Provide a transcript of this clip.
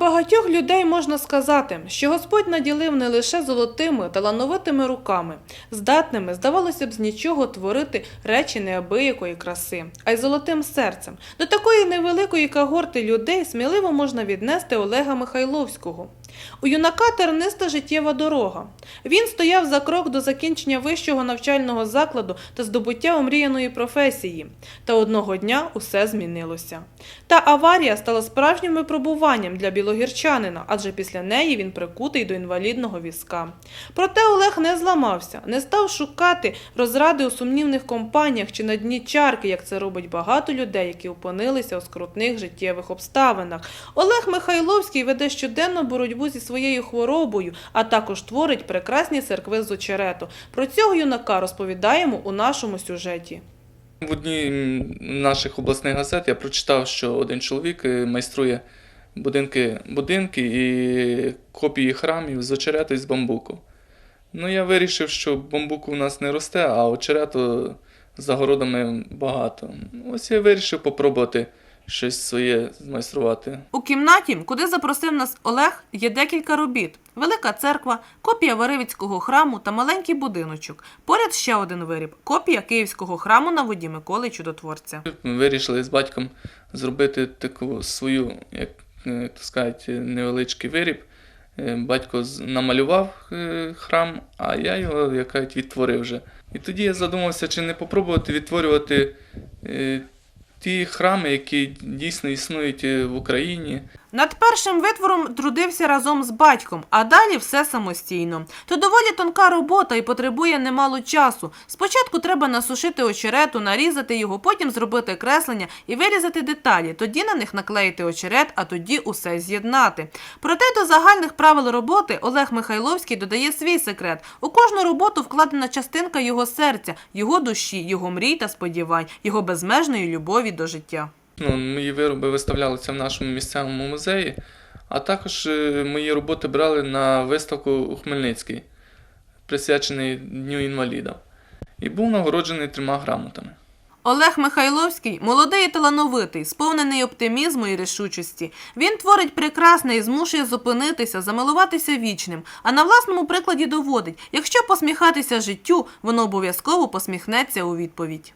багатьох людей можна сказати, що Господь наділив не лише золотими, талановитими руками, здатними, здавалося б, з нічого творити речі неабиякої краси, а й золотим серцем. До такої невеликої когорти людей сміливо можна віднести Олега Михайловського. У юнака терниста життєва дорога. Він стояв за крок до закінчення вищого навчального закладу та здобуття омріяної професії. Та одного дня усе змінилося. Та аварія стала справжнім випробуванням для білогірчанина, адже після неї він прикутий до інвалідного візка. Проте Олег не зламався, не став шукати розради у сумнівних компаніях чи на дні чарки, як це робить багато людей, які опинилися у скрутних життєвих обставинах. Олег Михайловський веде щоденну боротьбу зі своєю хворобою, а також творить прекрасні церкви з очерету. Про цього юнака розповідаємо у нашому сюжеті. В одній наших обласних газет я прочитав, що один чоловік е, майструє будинки, будинки і копії храмів з очерету і з бамбуку. Ну, я вирішив, що бамбуку у нас не росте, а очерету за городами багато. Ось я вирішив попробувати щось своє змайструвати. У кімнаті, куди запросив нас Олег, є декілька робіт: велика церква, копія Варивицького храму та маленький будиночок. Поряд ще один виріб копія Київського храму на воді Миколи Чудотворця. Ми вирішили з батьком зробити таку свою, як так сказати, невеличкий виріб. Е, Батько намалював е, храм, а я його як кажуть, відтворив вже. І тоді я задумався, чи не попробувати відтворювати е, ті храми, які дійсно існують е, в Україні. Над першим витвором трудився разом з батьком, а далі все самостійно. То доволі тонка робота і потребує немало часу. Спочатку треба насушити очерету, нарізати його, потім зробити креслення і вирізати деталі, тоді на них наклеїти очерет, а тоді усе з'єднати. Проте до загальних правил роботи Олег Михайловський додає свій секрет. У кожну роботу вкладена частинка його серця, його душі, його мрій та сподівань, його безмежної любові до життя. Ну, мої вироби виставлялися в нашому місцевому музеї, а також е, мої роботи брали на виставку у Хмельницький, присвячений Дню інваліда. І був нагороджений трьома грамотами. Олег Михайловський молодий і талановитий, сповнений оптимізму і рішучості. Він творить прекрасне і змушує зупинитися, замилуватися вічним. А на власному прикладі доводить: якщо посміхатися життю, воно обов'язково посміхнеться у відповідь.